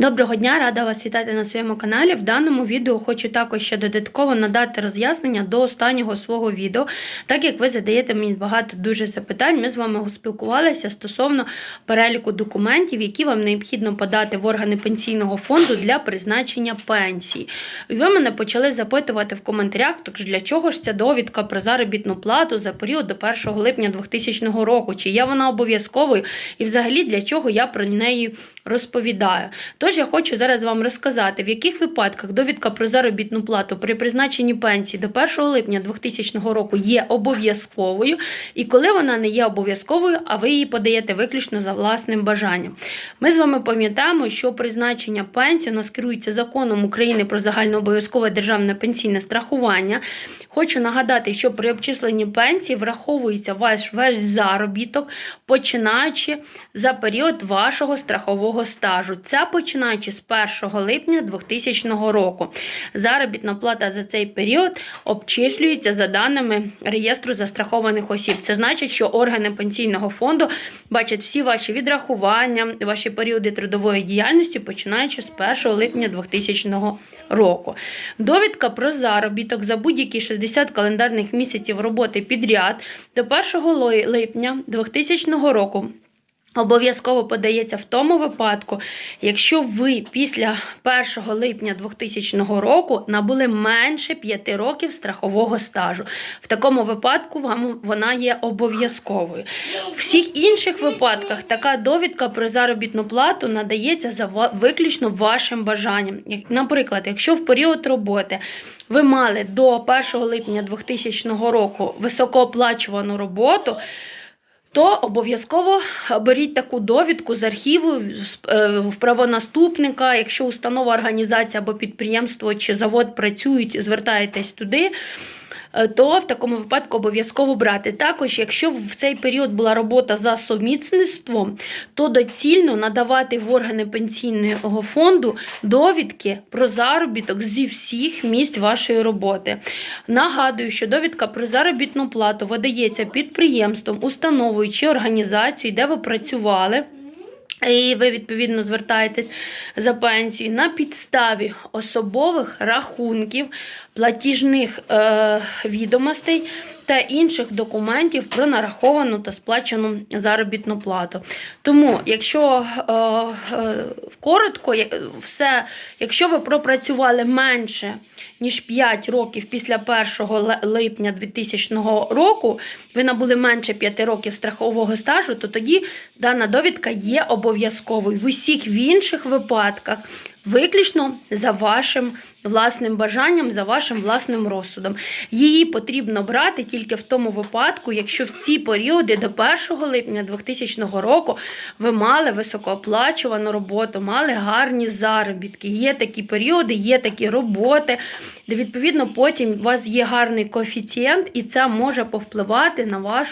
Доброго дня, рада вас вітати на своєму каналі. В даному відео хочу також ще додатково надати роз'яснення до останнього свого відео. Так як ви задаєте мені багато дуже запитань, ми з вами спілкувалися стосовно переліку документів, які вам необхідно подати в органи пенсійного фонду для призначення пенсії. І ви мене почали запитувати в коментарях, тож для чого ж ця довідка про заробітну плату за період до 1 липня 2000 року, чи є вона обов'язковою, і взагалі для чого я про неї розповідаю. Тож я хочу зараз вам розказати, в яких випадках довідка про заробітну плату при призначенні пенсії до 1 липня 2000 року є обов'язковою, і коли вона не є обов'язковою, а ви її подаєте виключно за власним бажанням. Ми з вами пам'ятаємо, що призначення пенсії у нас керується законом України про загальнообов'язкове державне пенсійне страхування. Хочу нагадати, що при обчисленні пенсії враховується ваш весь заробіток, починаючи за період вашого страхового стажу. Це починаючи з 1 липня 2000 року. Заробітна плата за цей період обчислюється за даними реєстру застрахованих осіб. Це значить, що органи пенсійного фонду бачать всі ваші відрахування, ваші періоди трудової діяльності, починаючи з 1 липня 2000 року. Довідка про заробіток за будь-які 60 календарних місяців роботи підряд до 1 липня 2000 року. Обов'язково подається в тому випадку, якщо ви після 1 липня 2000 року набули менше 5 років страхового стажу. В такому випадку вам вона є обов'язковою. У всіх інших випадках така довідка про заробітну плату надається за виключно вашим бажанням. Наприклад, якщо в період роботи ви мали до 1 липня 2000 року високооплачувану роботу, то обов'язково беріть таку довідку з архіву е, в правонаступника. Якщо установа, організація або підприємство чи завод працюють, звертаєтесь туди. Е, То в такому випадку обов'язково брати. Також, якщо в цей період була робота за сумісництвом, то доцільно надавати в органи пенсійного фонду довідки про заробіток зі всіх місць вашої роботи. Нагадую, що довідка про заробітну плату видається підприємством, установою чи організацією, де ви працювали. І ви відповідно звертаєтесь за пенсію на підставі особових рахунків, платіжних е, відомостей та інших документів про нараховану та сплачену заробітну плату. Тому, якщо е, е, коротко, все, якщо ви пропрацювали менше ніж 5 років після 1 липня 2000 року, ви набули менше 5 років страхового стажу, то тоді дана довідка є обов'язковою. В усіх в інших випадках виключно за вашим власним бажанням, за вашим власним розсудом. Її потрібно брати тільки в тому випадку, якщо в ці періоди до 1 липня 2000 року ви мали високооплачувану роботу, мали гарні заробітки. Є такі періоди, є такі роботи, де відповідно потім у вас є гарний коефіцієнт, і це може повпливати на вашу